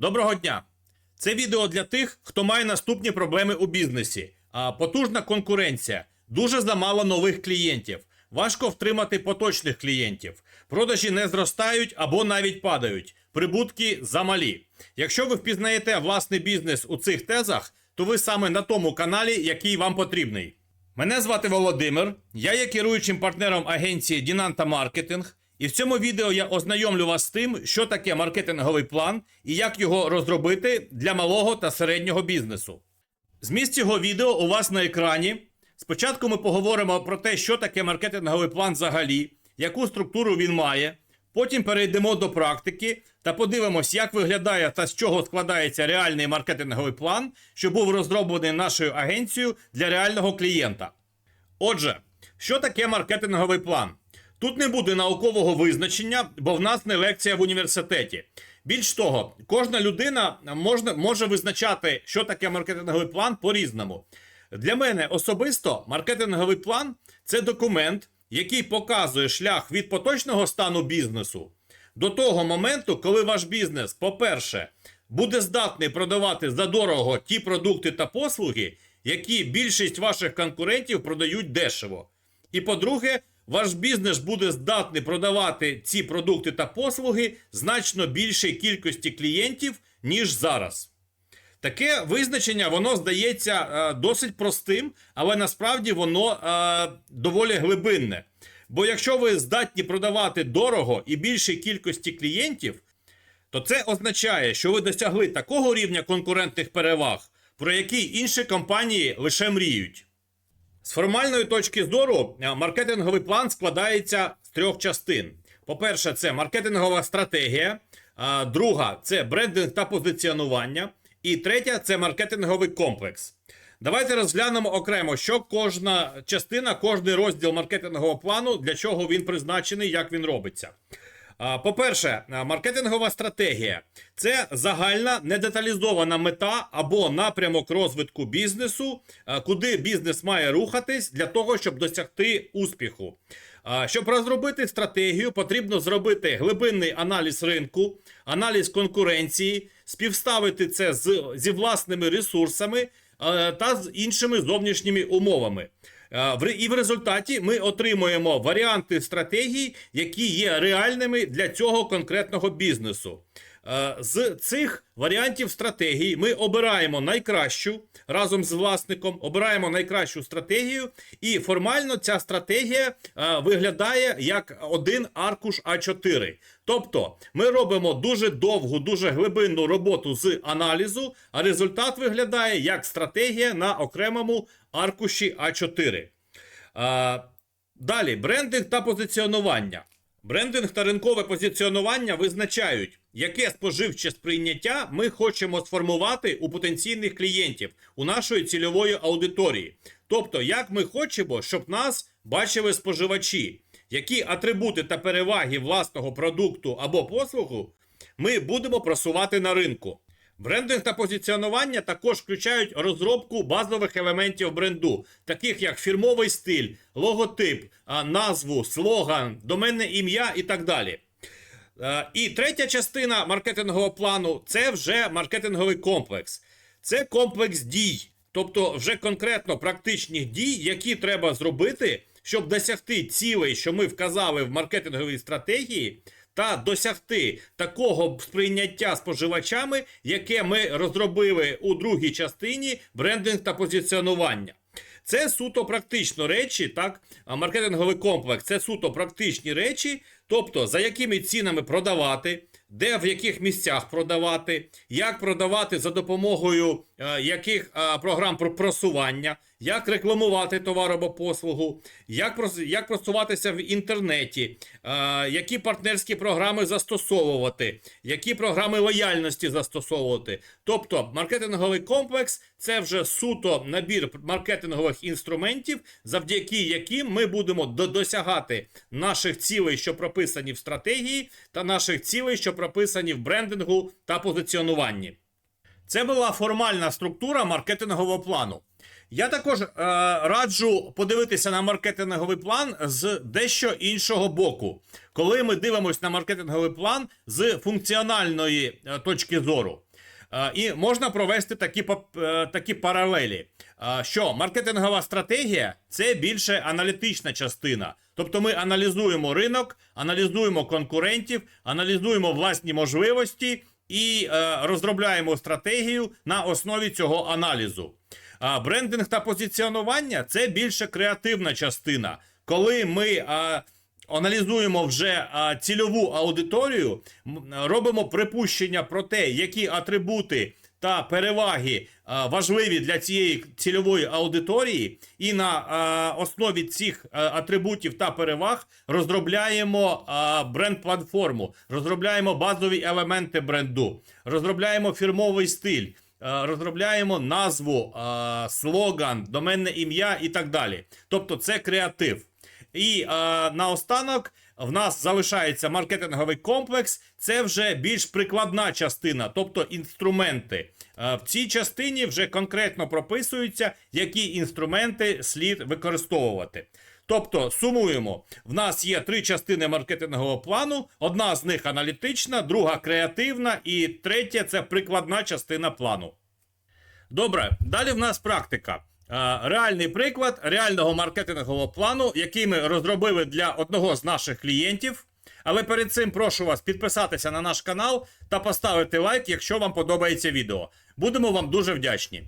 Доброго дня! Це відео для тих, хто має наступні проблеми у бізнесі. Потужна конкуренція, дуже замало нових клієнтів, важко втримати поточних клієнтів, продажі не зростають або навіть падають, прибутки замалі. Якщо ви впізнаєте власний бізнес у цих тезах, то ви саме на тому каналі, який вам потрібний. Мене звати Володимир, я є керуючим партнером агенції Дінанта Маркетинг. І в цьому відео я ознайомлю вас з тим, що таке маркетинговий план і як його розробити для малого та середнього бізнесу. Зміст цього відео у вас на екрані. Спочатку ми поговоримо про те, що таке маркетинговий план взагалі, яку структуру він має. Потім перейдемо до практики та подивимось, як виглядає та з чого складається реальний маркетинговий план, що був розроблений нашою агенцією для реального клієнта. Отже, що таке маркетинговий план? Тут не буде наукового визначення, бо в нас не лекція в університеті. Більш того, кожна людина можна, може визначати, що таке маркетинговий план по-різному. Для мене особисто маркетинговий план це документ, який показує шлях від поточного стану бізнесу до того моменту, коли ваш бізнес, по-перше, буде здатний продавати задорого ті продукти та послуги, які більшість ваших конкурентів продають дешево. І по-друге, ваш бізнес буде здатний продавати ці продукти та послуги значно більшій кількості клієнтів, ніж зараз. Таке визначення, воно здається е, досить простим, але насправді воно е, доволі глибинне. Бо якщо ви здатні продавати дорого і більшій кількості клієнтів, то це означає, що ви досягли такого рівня конкурентних переваг, про які інші компанії лише мріють. З формальної точки зору, е, маркетинговий план складається з трьох частин. По-перше, це маркетингова стратегія, друга це брендинг та позиціонування, і третя це маркетинговий комплекс. Давайте розглянемо окремо, що кожна частина, кожний розділ маркетингового плану, для чого він призначений, як він робиться. По-перше, маркетингова стратегія це загальна недеталізована мета або напрямок розвитку бізнесу, куди бізнес має рухатись для того, щоб досягти успіху. Щоб розробити стратегію, потрібно зробити глибинний аналіз ринку, аналіз конкуренції, співставити це з, зі власними ресурсами та з іншими зовнішніми умовами. Е, І в результаті ми отримуємо варіанти стратегій, які є реальними для цього конкретного бізнесу. Е, З цих варіантів стратегій ми обираємо найкращу разом з власником, обираємо найкращу стратегію, і формально ця стратегія е, виглядає як один аркуш А4. Тобто ми робимо дуже довгу, дуже глибинну роботу з аналізу, а результат виглядає як стратегія на окремому аркуші А4. Далі, брендинг та позиціонування. Брендинг та ринкове позиціонування визначають, яке споживче сприйняття ми хочемо сформувати у потенційних клієнтів, у нашої цільової аудиторії. Тобто, як ми хочемо, щоб нас бачили споживачі, які атрибути та переваги власного продукту або послугу ми будемо просувати на ринку. Брендинг та позиціонування також включають розробку базових елементів бренду, таких як фірмовий стиль, логотип, назву, слоган, доменне ім'я і так далі. Е, І третя частина маркетингового плану це вже маркетинговий комплекс. Це комплекс дій, тобто вже конкретно практичних дій, які треба зробити, щоб досягти цілей, що ми вказали в маркетинговій стратегії, та досягти такого сприйняття споживачами, яке ми розробили у другій частині брендинг та позиціонування. Це суто практично речі, так, маркетинговий комплекс це суто практичні речі, тобто за якими цінами продавати, де в яких місцях продавати, як продавати за допомогою е, яких е, програм про просування, як рекламувати товар або послугу, як, як просуватися в інтернеті, е, які партнерські програми застосовувати, які програми лояльності застосовувати. Тобто маркетинговий комплекс це вже суто набір маркетингових інструментів, завдяки яким ми будемо до- досягати наших цілей, що прописані в стратегії, та наших цілей, що прописані в брендингу та позиціонуванні. Це була формальна структура маркетингового плану. Я також е, раджу подивитися на маркетинговий план з дещо іншого боку, коли ми дивимося на маркетинговий план з функціональної е, точки зору. Е, І можна провести такі, е, такі паралелі. Е, Що маркетингова стратегія це більше аналітична частина. Тобто ми аналізуємо ринок, аналізуємо конкурентів, аналізуємо власні можливості і е, розробляємо стратегію на основі цього аналізу. А брендинг та позиціонування це більше креативна частина, коли ми. А, Аналізуємо вже а, цільову аудиторію, робимо припущення про те, які атрибути та переваги а, важливі для цієї цільової аудиторії, і на а, основі цих а, атрибутів та переваг розробляємо а, бренд-платформу, розробляємо базові елементи бренду, розробляємо фірмовий стиль. Е, Розробляємо назву, е, слоган, доменне ім'я і так далі. Тобто це креатив. І е, наостанок в нас залишається маркетинговий комплекс. Це вже більш прикладна частина, тобто інструменти. В цій частині вже конкретно прописуються, які інструменти слід використовувати. Тобто, сумуємо, в нас є три частини маркетингового плану: одна з них аналітична, друга креативна, і третя це прикладна частина плану. Добре, далі в нас практика. Реальний приклад реального маркетингового плану, який ми розробили для одного з наших клієнтів. Але перед цим прошу вас підписатися на наш канал та поставити лайк, якщо вам подобається відео. Будемо вам дуже вдячні.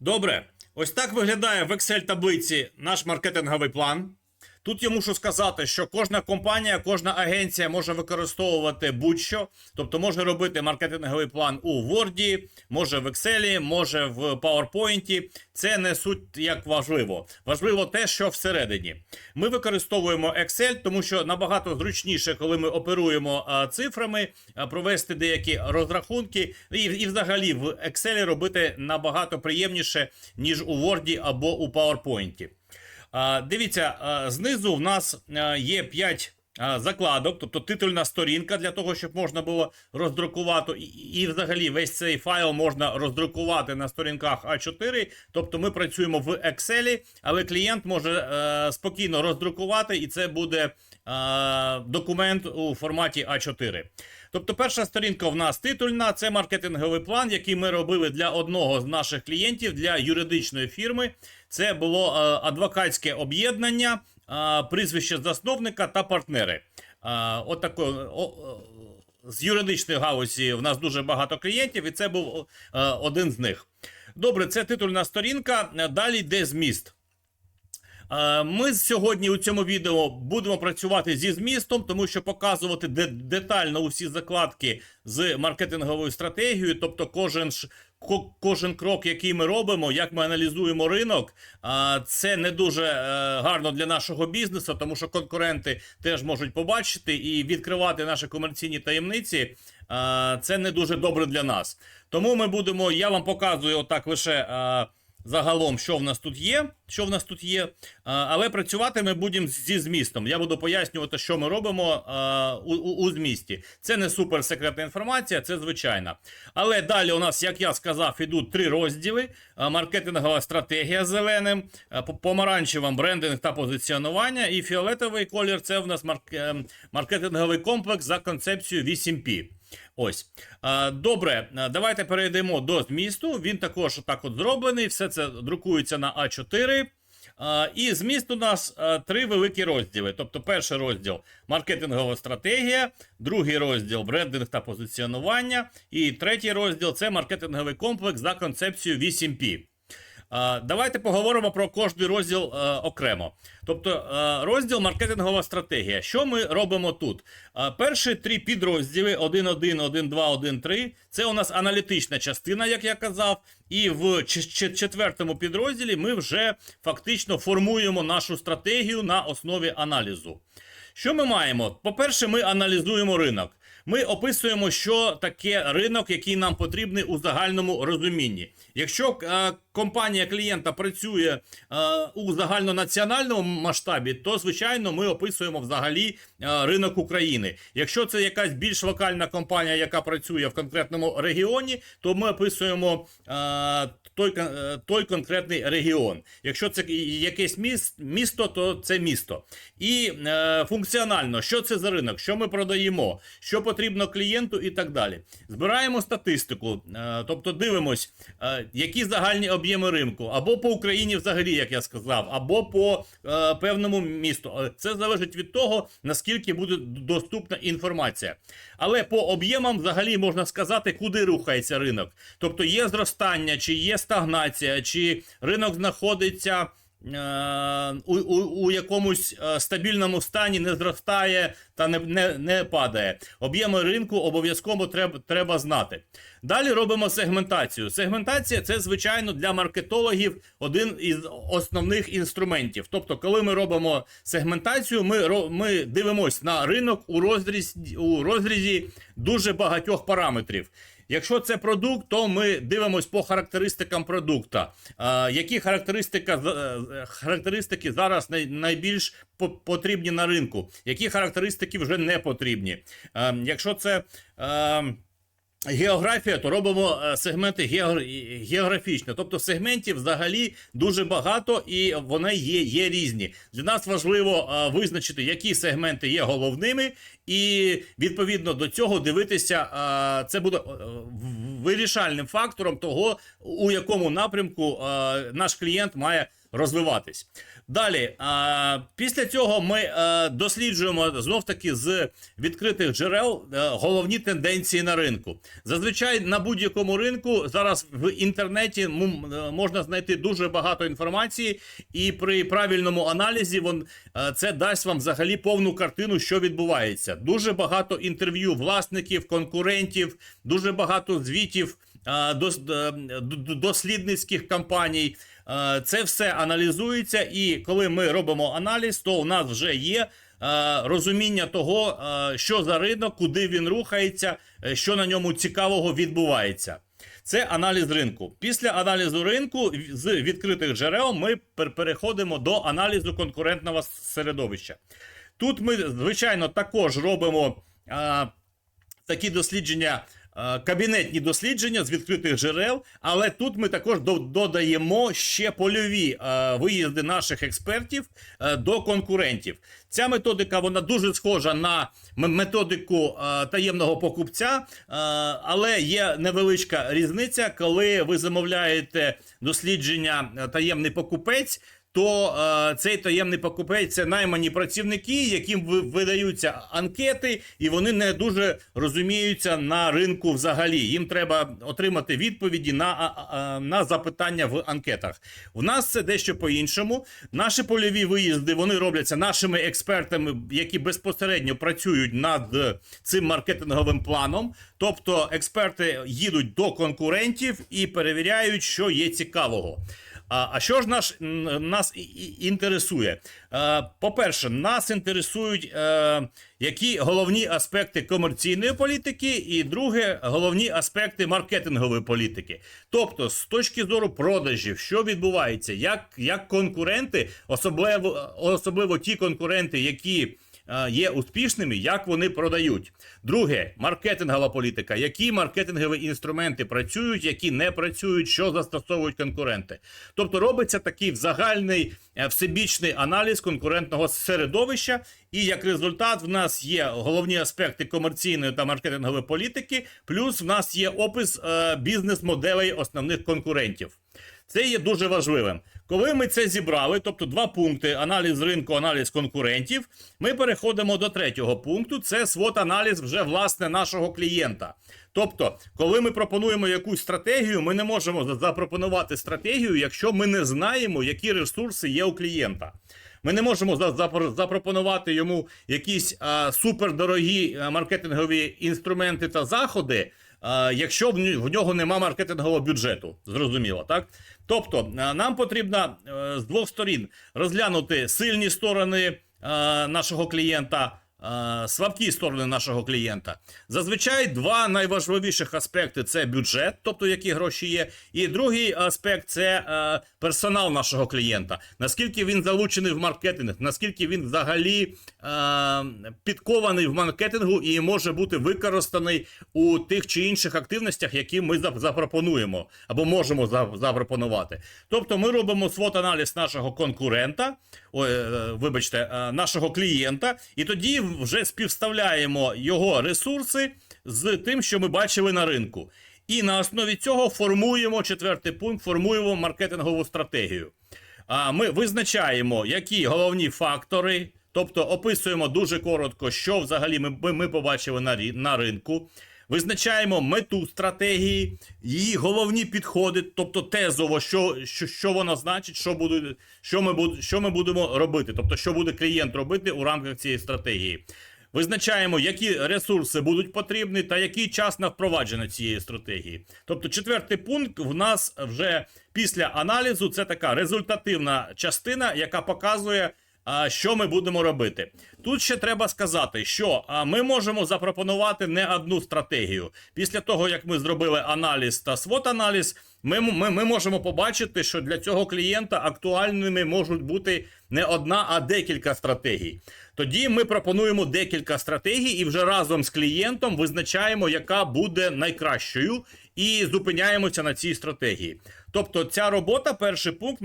Добре, ось так виглядає в Excel таблиці наш маркетинговий план. Тут я мушу сказати, що кожна компанія, кожна агенція може використовувати будь-що, тобто може робити маркетинговий план у Word, може в Excel, може в PowerPoint. Це не суть як важливо. Важливо те, що всередині. Ми використовуємо Excel, тому що набагато зручніше, коли ми оперуємо цифрами, а, провести деякі розрахунки, і, і взагалі в Excel робити набагато приємніше, ніж у Word або у PowerPoint. Дивіться, знизу в нас є 5 закладок, тобто титульна сторінка для того, щоб можна було роздрукувати. І, і взагалі весь цей файл можна роздрукувати на сторінках А4. Тобто ми працюємо в Excel, але клієнт може е, спокійно роздрукувати, і це буде е, документ у форматі А4. Тобто, перша сторінка в нас титульна, це маркетинговий план, який ми робили для одного з наших клієнтів, для юридичної фірми. Це було е, адвокатське об'єднання, е, прізвище засновника та партнери. Е, от тако, з юридичної галузі в нас дуже багато клієнтів, і це був один з них. Добре, це титульна сторінка. Далі йде зміст. Ми сьогодні у цьому відео будемо працювати зі змістом, тому що показувати детально усі закладки з маркетинговою стратегією, тобто кожен кожен крок, який ми робимо, як ми аналізуємо ринок, це не дуже е, гарно для нашого бізнесу, тому що конкуренти теж можуть побачити і відкривати наші комерційні таємниці. Це не дуже добре для нас. Тому ми будемо. Я вам показую отак лише. Загалом, що в нас тут є, що в нас тут є, але працювати ми будемо зі змістом. Я буду пояснювати, що ми робимо у, у, у змісті. Це не суперсекретна інформація, це звичайна. Але далі у нас, як я сказав, ідуть три розділи: маркетингова стратегія зеленим, помаранчевим брендинг та позиціонування, і фіолетовий колір це в нас ем, маркетинговий комплекс за концепцією 8P. Ось. Добре, давайте перейдемо до змісту. Він також так от зроблений. Все це друкується на А4. І зміст у нас три великі розділи. Тобто, перший розділ маркетингова стратегія, другий розділ брендинг та позиціонування, і третій розділ це маркетинговий комплекс за концепцією 8P. Давайте поговоримо про кожний розділ е, окремо. Тобто, е, розділ маркетингова стратегія. Що ми робимо тут? Е, перші три підрозділи 1.1, 1.2, 1.3 це у нас аналітична частина, як я казав. І в четвертому підрозділі ми вже фактично формуємо нашу стратегію на основі аналізу. Що ми маємо? По-перше, ми аналізуємо ринок. Ми описуємо, що таке ринок, який нам потрібний у загальному розумінні. Якщо е, компанія клієнта працює е, у загальнонаціональному масштабі, то звичайно ми описуємо взагалі е, ринок України. Якщо це якась більш локальна компанія, яка працює в конкретному регіоні, то ми описуємо е, той, е, той конкретний регіон. Якщо це якесь міс- місто, то це місто. І е, функціонально, що це за ринок, що ми продаємо, що потрібно клієнту і так далі. Збираємо статистику, е, тобто дивимось, е, які загальні об'єми ринку, або по Україні взагалі, як я сказав, або по е, певному місту. Це залежить від того, наскільки буде доступна інформація. Але по об'ємам взагалі можна сказати, куди рухається ринок. Тобто є зростання, чи є стагнація, чи ринок знаходиться. Е, У, у, у якомусь е, стабільному стані не зростає та не, не, не падає. Об'єми ринку обов'язково треба, треба знати. Далі робимо сегментацію. Сегментація це, звичайно, для маркетологів один із основних інструментів. Тобто, коли ми робимо сегментацію, ми, ми дивимося на ринок у розрізі, у розрізі дуже багатьох параметрів. Якщо це продукт, то ми дивимося по характеристикам продукта. Які характеристика, е, характеристики зараз найбільш потрібні на ринку, які характеристики вже не потрібні. Е, якщо це. Е, Географія, то робимо сегменти геогр- географічно. Тобто сегментів взагалі дуже багато і вони є, є різні. Для нас важливо визначити, які сегменти є головними, і відповідно до цього дивитися. Це буде е, вирішальним фактором того, у якому напрямку е, наш клієнт має розвиватись. Далі, після цього ми е, досліджуємо знов таки з відкритих джерел головні тенденції на ринку. Зазвичай на будь-якому ринку зараз в інтернеті можна знайти дуже багато інформації, і при правильному аналізі це дасть вам взагалі повну картину, що відбувається. Дуже багато інтерв'ю власників, конкурентів, дуже багато звітів е, дослідницьких кампаній. Е, Це все аналізується, і коли ми робимо аналіз, то у нас вже є е, розуміння того, е, що за ринок, куди він рухається, що на ньому цікавого відбувається. Це аналіз ринку. Після аналізу ринку з відкритих джерел ми переходимо до аналізу конкурентного середовища. Тут ми, звичайно, також робимо е, такі дослідження, кабінетні дослідження з відкритих джерел, але тут ми також до- додаємо ще польові виїзди наших експертів до конкурентів. Ця методика вона дуже схожа на методику таємного покупця, але є невеличка різниця, коли ви замовляєте дослідження таємний покупець то е, цей таємний покупець це наймані працівники, яким ви- видаються анкети, і вони не дуже розуміються на ринку взагалі. Їм треба отримати відповіді на, на запитання в анкетах. У нас це дещо по-іншому. Наші польові виїзди вони робляться нашими експертами, які безпосередньо працюють над цим маркетинговим планом. Тобто експерти їдуть до конкурентів і перевіряють, що є цікавого. А, а що ж наш, нас інтересує? По-перше, нас інтересують е, які головні аспекти комерційної політики, і друге, головні аспекти маркетингової політики. Тобто, з точки зору продажів, що відбувається, як, як конкуренти, особливо, особливо ті конкуренти, які є успішними, як вони продають. Друге, маркетингова політика. Які маркетингові інструменти працюють, які не працюють, що застосовують конкуренти. Тобто робиться такий загальний е, всебічний аналіз конкурентного середовища, і як результат в нас є головні аспекти комерційної та маркетингової політики, плюс в нас є опис е, бізнес-моделей основних конкурентів. Це є дуже важливим. Коли ми це зібрали, тобто два пункти: аналіз ринку, аналіз конкурентів, ми переходимо до третього пункту. Це свот-аналіз вже власне нашого клієнта. Тобто, коли ми пропонуємо якусь стратегію, ми не можемо запропонувати стратегію, якщо ми не знаємо, які ресурси є у клієнта. Ми не можемо запропонувати йому якісь а, супердорогі маркетингові інструменти та заходи, якщо в нього нема маркетингового бюджету. Зрозуміло, так? Тобто, нам потрібно е, з двох сторін розглянути сильні сторони нашого клієнта. Е, Слабкі сторони нашого клієнта. Зазвичай два найважливіших аспекти це бюджет, тобто які гроші є. І другий аспект це е, персонал нашого клієнта. Наскільки він залучений в маркетинг, наскільки він взагалі е, підкований в маркетингу і може бути використаний у тих чи інших активностях, які ми зап- запропонуємо або можемо запропонувати. Тобто, ми робимо свот-аналіз нашого конкурента. Ой, е, вибачте, е, нашого клієнта, і тоді вже співставляємо його ресурси з тим, що ми бачили на ринку. І на основі цього формуємо четвертий пункт, формуємо маркетингову стратегію. А ми визначаємо, які головні фактори, тобто описуємо дуже коротко, що взагалі ми, ми, побачили на, на ринку. Визначаємо мету стратегії, її головні підходи, тобто тезово, що, що, що вона значить, що, буде, що, ми, що ми будемо робити, тобто, що буде клієнт робити у рамках цієї стратегії. Визначаємо, які ресурси будуть потрібні та який час на впровадження цієї стратегії. Тобто, четвертий пункт в нас вже після аналізу це така результативна частина, яка показує, що ми будемо робити. Тут ще треба сказати, що ми можемо запропонувати не одну стратегію. Після того, як ми зробили аналіз та свот-аналіз, ми, ми, ми можемо побачити, що для цього клієнта актуальними можуть бути не одна, а декілька стратегій. Тоді ми пропонуємо декілька стратегій і вже разом з клієнтом визначаємо, яка буде найкращою, і зупиняємося на цій стратегії. Тобто, ця робота, перший пункт,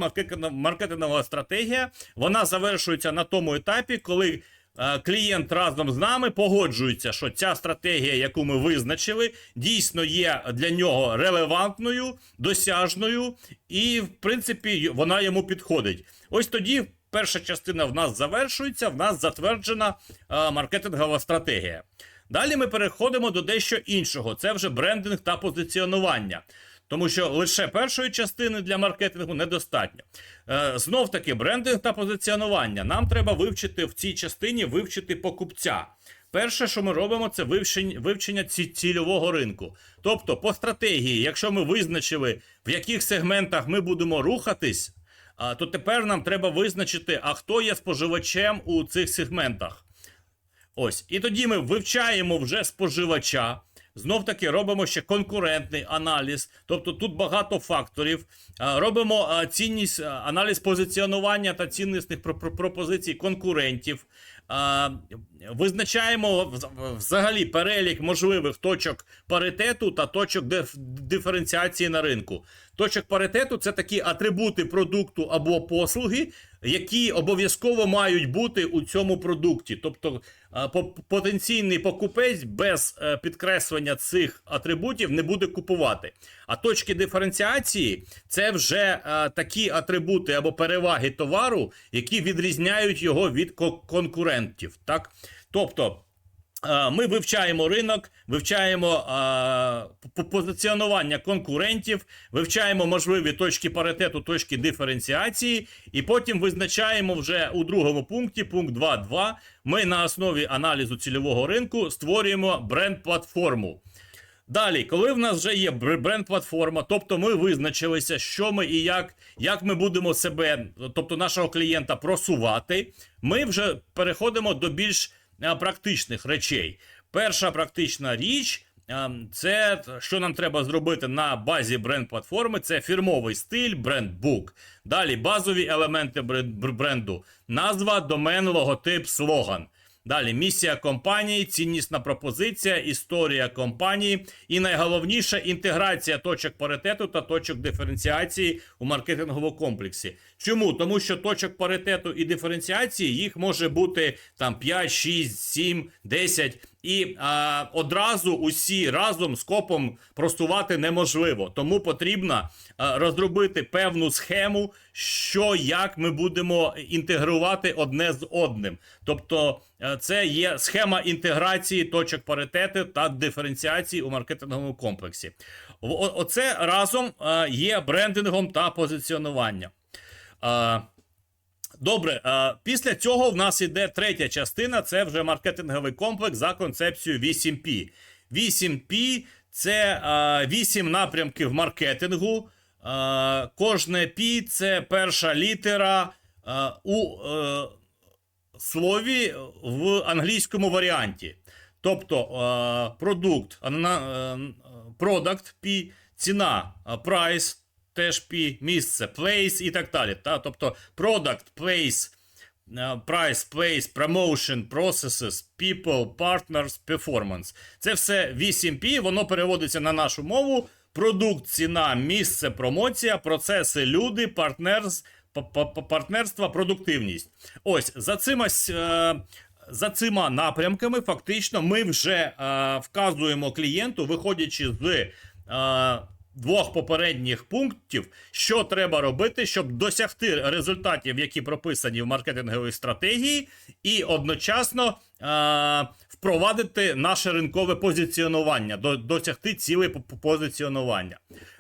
маркетингова стратегія, вона завершується на тому етапі, коли. е, Клієнт разом з нами погоджується, що ця стратегія, яку ми визначили, дійсно є для нього релевантною, досяжною, і в принципі вона йому підходить. Ось тоді перша частина в нас завершується, в нас затверджена е, маркетингова стратегія. Далі ми переходимо до дещо іншого. Це вже брендинг та позиціонування. Тому що лише першої частини для маркетингу недостатньо. Е, знов таки, брендинг та позиціонування. Нам треба вивчити в цій частині вивчити покупця. Перше, що ми робимо, це вивчення, вивчення ці- цільового ринку. Тобто, по стратегії, якщо ми визначили, в яких сегментах ми будемо рухатись, то тепер нам треба визначити, а хто є споживачем у цих сегментах. Ось, і тоді ми вивчаємо вже споживача. Знов таки робимо ще конкурентний аналіз, тобто тут багато факторів. Робимо цінність, аналіз позиціонування та ціннісних про- про- пропозицій конкурентів. Визначаємо взагалі перелік можливих точок паритету та точок диф- диференціації на ринку. Точок паритету це такі атрибути продукту або послуги, які обов'язково мають бути у цьому продукті. Тобто потенційний покупець без е, підкреслення цих атрибутів не буде купувати. А точки диференціації це вже е, такі атрибути або переваги товару, які відрізняють його від конкурентів. Так? Тобто. Е, Ми вивчаємо ринок, вивчаємо е, позиціонування конкурентів, вивчаємо можливі точки паритету, точки диференціації, і потім визначаємо вже у другому пункті, пункт 2.2, Ми на основі аналізу цільового ринку створюємо бренд-платформу. Далі, коли в нас вже є бренд-платформа, тобто ми визначилися, що ми і як, як ми будемо себе, тобто нашого клієнта, просувати, ми вже переходимо до більш практичних речей. Перша практична річ. Це що нам треба зробити на базі бренд-платформи, це фірмовий стиль, брендбук. Далі базові елементи бренду, назва, домен, логотип, слоган. Далі місія компанії, ціннісна пропозиція, історія компанії і найголовніше інтеграція точок паритету та точок диференціації у маркетинговому комплексі. Чому? Тому що точок паритету і диференціації їх може бути там 5, 6, 7, 10. І а, одразу усі разом скопом просувати неможливо. Тому потрібно а, розробити певну схему, що як ми будемо інтегрувати одне з одним. Тобто, е, це є схема інтеграції точок паритету та диференціації у маркетинговому комплексі. Оце разом е, є брендингом та позиціонуванням. Добре, після цього в нас іде третя частина. Це вже маркетинговий комплекс за концепцією 8P. 8P це е, 8 напрямків маркетингу. Кожне P це перша літера у е, слові в англійському варіанті. Тобто продукт, продакт P, ціна, е, price, теж P, місце, place і так далі. Та? Тобто product, place, е, price, place, promotion, processes, people, partners, performance. Це все 8P, воно переводиться на нашу мову. Продукт, ціна, місце, промоція, процеси, люди, партнерс, партнерства, продуктивність. Ось за цими, с- е, за цими напрямками, фактично, ми вже е, вказуємо клієнту, виходячи з двох попередніх пунктів, що треба робити, щоб досягти результатів, які прописані в маркетинговій стратегії, і одночасно е, впровадити наше ринкове позиціонування, до, досягти цілей по- по- позиціонування.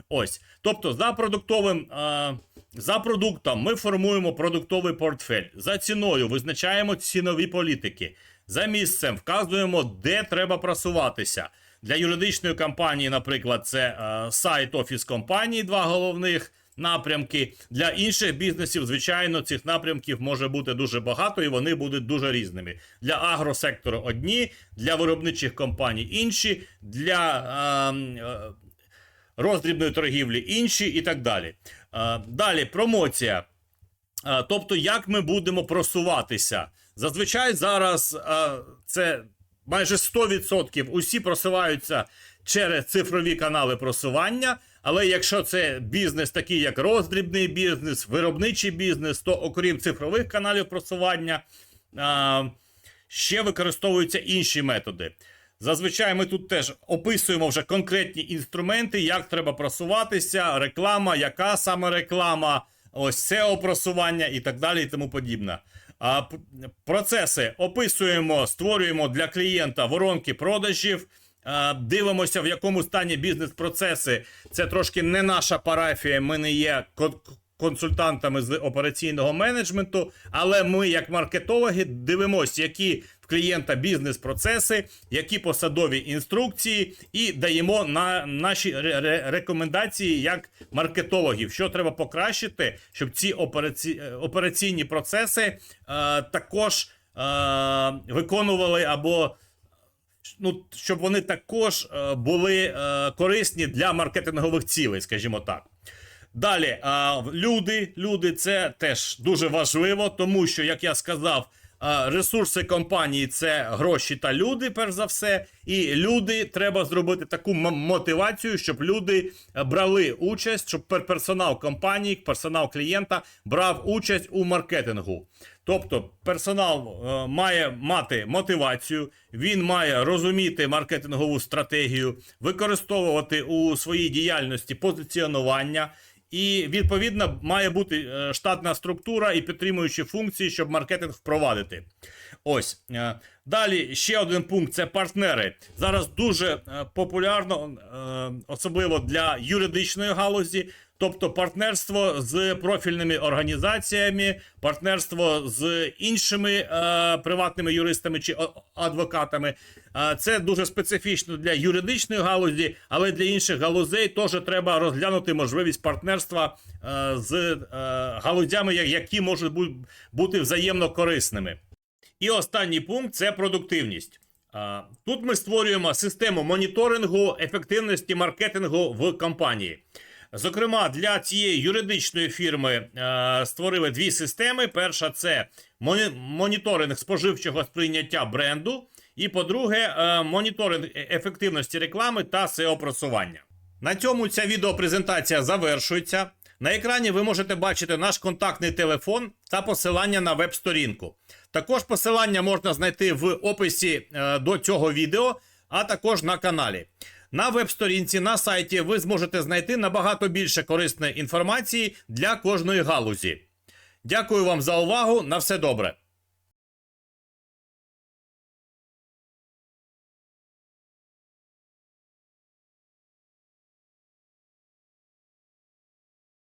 Ось, тобто, за продуктовим. Е, за продуктом ми формуємо продуктовий портфель. За ціною визначаємо цінові політики. За місцем вказуємо, де треба просуватися. Для юридичної компанії, наприклад, це е, сайт офіс компанії, два головних напрямки. Для інших бізнесів, звичайно, цих напрямків може бути дуже багато, і вони будуть дуже різними. Для агросектору одні, для виробничих компаній інші, для е, е, роздрібної торгівлі інші і так далі. Е, Далі промоція. Е, Тобто, як ми будемо просуватися? Зазвичай зараз е, це майже 100% усі просуваються через цифрові канали просування. Але якщо це бізнес, такий як роздрібний бізнес, виробничий бізнес, то окрім цифрових каналів просування, ще використовуються інші методи. Зазвичай ми тут теж описуємо вже конкретні інструменти, як треба просуватися, реклама, яка саме реклама, ось SEO просування і так далі, і тому подібне. Процеси описуємо, створюємо для клієнта воронки продажів. Дивимося, в якому стані бізнес-процеси. Це трошки не наша парафія. Ми не є консультантами з операційного менеджменту, але ми, як маркетологи, дивимося, які в клієнта бізнес-процеси, які посадові інструкції, і даємо на наші ре- ре- рекомендації як маркетологів, що треба покращити, щоб ці операці... е, операційні процеси е, також е, виконували або ну, щоб вони також е, були е, корисні для маркетингових цілей, скажімо так. Далі, люди, люди, це теж дуже важливо, тому що, як я сказав, ресурси компанії це гроші та люди, перш за все. І люди треба зробити таку мотивацію, щоб люди е, брали участь, щоб пер- персонал компанії, персонал клієнта брав участь у маркетингу. Тобто персонал е, має мати мотивацію, він має розуміти маркетингову стратегію, використовувати у своїй діяльності позиціонування. І відповідно має бути е, штатна структура і підтримуючі функції, щоб маркетинг впровадити. Ось е, далі ще один пункт це партнери. Зараз дуже е, популярно, особливо для юридичної галузі. Тобто партнерство з профільними організаціями, партнерство з іншими е, приватними юристами чи адвокатами. Е, це дуже специфічно для юридичної галузі, але для інших галузей теж треба розглянути можливість партнерства е, з е, галузями, які можуть бути взаємно корисними. І останній пункт це продуктивність. А, Тут ми створюємо систему моніторингу ефективності маркетингу в компанії. Зокрема, для цієї юридичної фірми е, створили дві системи. Перша це моніторинг споживчого сприйняття бренду. І по-друге, е, моніторинг е- ефективності реклами та SEO-просування. На цьому ця відеопрезентація завершується. На екрані ви можете бачити наш контактний телефон та посилання на веб-сторінку. Також посилання можна знайти в описі е, до цього відео, а також на каналі. На веб-сторінці на сайті ви зможете знайти набагато більше корисної інформації для кожної галузі. Дякую вам за увагу. На все добре.